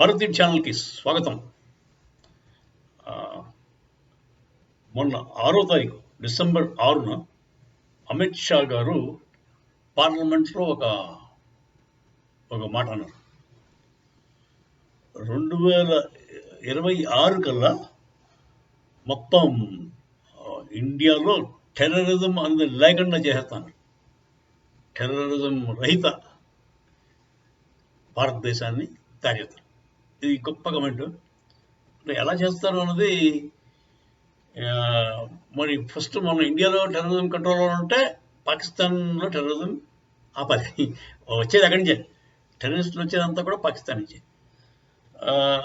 భారతీయ ఛానల్కి స్వాగతం. మొన్న ఆరో తారీఖు డిసెంబర్ ఆరున అమిత్ షా గారు పార్లమెంట్లో ఒక ఒక మాట అన్నారు. రెండు వేల ఇరవై ఆరు కల్లా మొత్తం ఇండియాలో టెర్రరిజం అనేది లేకుండా చేసేస్తాను. టెర్రరిజం రహిత భారతదేశాన్ని తయారు చేస్తాను ఇది గొప్ప కమెంట్. ఎలా చేస్తారు అన్నది మరి ఫస్ట్ మన ఇండియాలో టెర్రరిజం కంట్రోల్లో ఉంటే పాకిస్తాన్లో టెర్రరిజం ఆపాలి. వచ్చేది అక్కడి నుంచే. టెర్రరిస్టులు వచ్చేదంతా కూడా పాకిస్తాన్ నుంచి.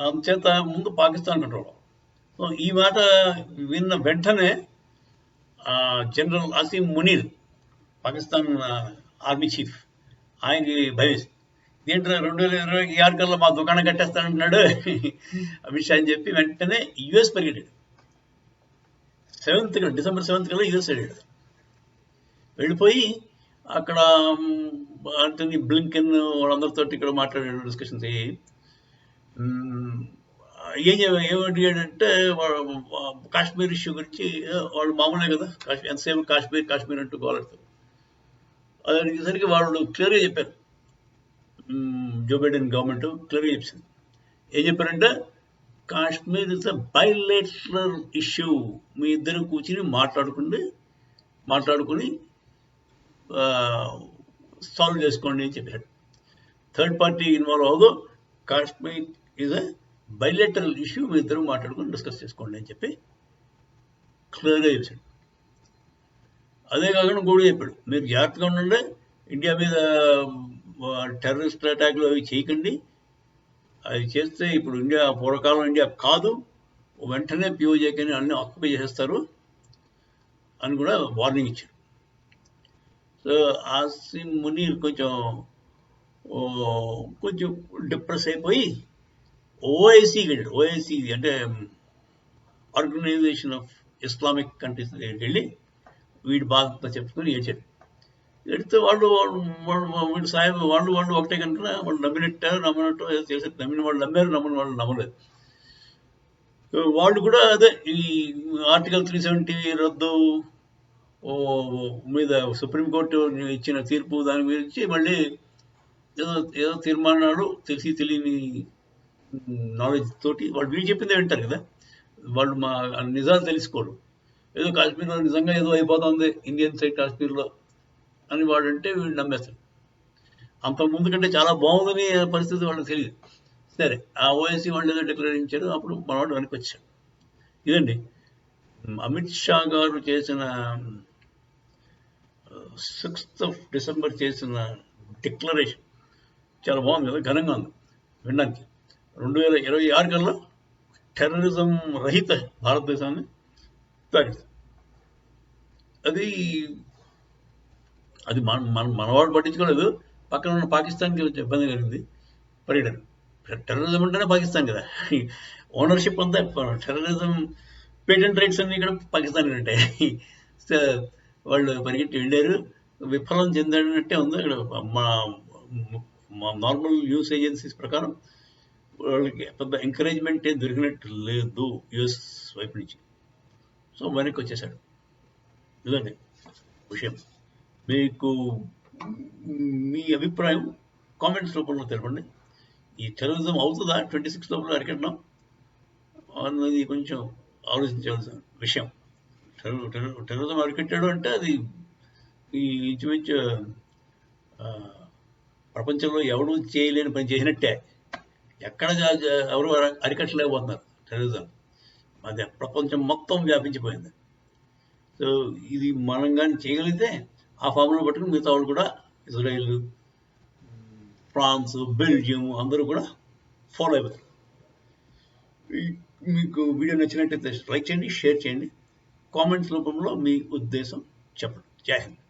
అందుచేత ముందు పాకిస్తాన్ కంట్రోల్. సో ఈ మాట విన్న వెంటనే general Asim Munir Pakistan army chief ఆయనకి భయం వేసింది. ఏంటో రెండు వేల ఇరవై ఆరు కల్లా మా దుకాణం కట్టేస్తానంటున్నాడు. అమిత్ షా అని చెప్పి వెంటనే యుఎస్ పరిగెట్టాడు. సెవెంత్ డిసెంబర్ సెవెంత్ కల్లా యుఎస్ వెళ్ళాడు వెళ్ళిపోయి అక్కడ అంటే బ్లింకెన్ వాళ్ళందరితో ఇక్కడ మాట్లాడాడు డిస్కషన్స్ అయ్యి. ఏం చె- ఏం కాశ్మీర్ ఇష్యూ గురించి వాళ్ళు మామూలే కదా కాశ్మీర్ ఎంతసేపు కాశ్మీర్ కాశ్మీర్ అంటూ గోలెడతారు అది అడిగేసరికి వాళ్ళు క్లియర్గా చెప్పారు. జో బైడెన్ గవర్నమెంట్ క్లియర్గా చెప్పింది ఏం చెప్పారంటే Kashmir is a bilateral issue మీ ఇద్దరు కూర్చుని మాట్లాడుకుండి మాట్లాడుకుని సాల్వ్ చేసుకోండి అని చెప్పారు. థర్డ్ పార్టీ ఇన్వాల్వ్ అవ్వదు. Kashmir is a bilateral issue మీ ఇద్దరు మాట్లాడుకుని డిస్కస్ చేసుకోండి అని చెప్పి క్లియర్గా చెప్పాడు అదే కాకుండా కూడా చెప్పాడు. మీరు జాగ్రత్తగా ఉండండి. ఇండియా మీద టెర్రరిస్ట్ అటాక్లు అవి చేయకండి. అవి చేస్తే ఇప్పుడు ఇండియా పూర్వకాలం ఇండియా కాదు. వెంటనే పిఓజేకని అన్ని ఆక్యుపై చేసేస్తారు అని కూడా వార్నింగ్ ఇచ్చారు. సో ఆసిమ్ మునీర్ కొంచెం కొంచెం డిప్రెస్ అయిపోయి ఓఐసీకి వెళ్ళాడు. ఓఐసీ అంటే ఆర్గనైజేషన్ ఆఫ్ ఇస్లామిక్ కంట్రీస్ దగ్గరికి వెళ్ళి వీడి బాధ చెప్పుకొని ఏడ్చాడు. ఎడితే వాళ్ళు వాళ్ళు వాళ్ళు వీడు సాయం వాళ్ళు వాళ్ళు ఒకటే కనుక వాళ్ళు నమ్మినట్టారు నమ్మనట్టు ఏదో చేసి నమ్మిన వాళ్ళు నమ్మారు నమ్మని వాళ్ళు నమ్మలేదు. వాళ్ళు కూడా అదే ఈ ఆర్టికల్ త్రీ సెవెంటీ రద్దు మీద సుప్రీంకోర్టు ఇచ్చిన తీర్పు దాని గురించి మళ్ళీ ఏదో ఏదో తీర్మానాలు తెలిసి తెలియని నాలెడ్జ్ తోటి వాళ్ళు వీళ్ళు చెప్పిందే వింటారు కదా. వాళ్ళు మా నిజాలు తెలుసుకోరు. ఏదో కాశ్మీర్లో నిజంగా ఏదో అయిపోతుంది ఇండియన్ సైడ్ కాశ్మీర్లో. అని వాడు అంటే వీడు నమ్మేస్తాడు. అంత ముందు కంటే చాలా బాగుందని పరిస్థితి వాళ్ళకి తెలియదు. సరే ఆ ఓఎస్సీ వాళ్ళు ఏదో డిక్లేర్ ఇచ్చారు అప్పుడు మనవాడు వెనక్కి వచ్చాడు. ఇదండి. అమిత్ షా గారు చేసిన సిక్స్త్ ఆఫ్ డిసెంబర్ చేసిన డిక్లరేషన్ చాలా బాగుంది కదా ఘనంగా ఉంది వినడానికి. రెండు వేల ఇరవై ఆరు కల్లా టెర్రరిజం రహిత భారతదేశాన్ని తయారు అది అది మన మన మనవాడు పట్టించుకోలేదు. పక్కన ఉన్న పాకిస్తాన్కి ఇబ్బంది కలిగింది. పర్యటన. టెర్రరిజం అంటేనే పాకిస్తాన్ కదా. ఓనర్షిప్ అంతా టెర్రరిజం పేటెంట్ రైట్స్ అన్ని ఇక్కడ పాకిస్తాన్ ఉంటాయి. వాళ్ళు పరిగెట్టి వెళ్ళారు. విఫలం చెందాడనట్టే ఉంది ఇక్కడ. మా మా నార్మల్ న్యూస్ ఏజెన్సీస్ ప్రకారం వాళ్ళకి పెద్ద ఎంకరేజ్మెంట్ ఏం దొరికినట్టు లేదు యుఎస్ వైపు నుంచి. సో వెనక్కి వచ్చేసాడు. ఇదండి విషయం. మీకు మీ అభిప్రాయం కామెంట్స్ రూపంలో తెలపండి. ఈ టెర్రరిజం అవుతుందా? ట్వంటీ సిక్స్ లోపల అరికట్టడం అన్నది కొంచెం ఆలోచించవలసిన విషయం. టెర్రరిజం అరికట్టాడు అంటే అది ఈ ఇంచుమించు ప్రపంచంలో ఎవడూ చేయలేని పని చేసినట్టే. ఎక్కడ ఎవరు అర- అరికట్టలేకపోతున్నారు టెర్రరిజం అది ప్రపంచం మొత్తం వ్యాపించిపోయింది. సో ఇది మనం కానీ చేయగలిగితే ఆ ఫార్ములా పట్టుకుని మిగతా వాళ్ళు కూడా ఇజ్రాయిల్ ఫ్రాన్స్ బెల్జియం అందరూ కూడా ఫాలో అయిపోతారు. మీకు వీడియో నచ్చినట్టయితే లైక్ చేయండి షేర్ చేయండి. కామెంట్స్ రూపంలో మీ ఉద్దేశం చెప్పండి. జై హింద్.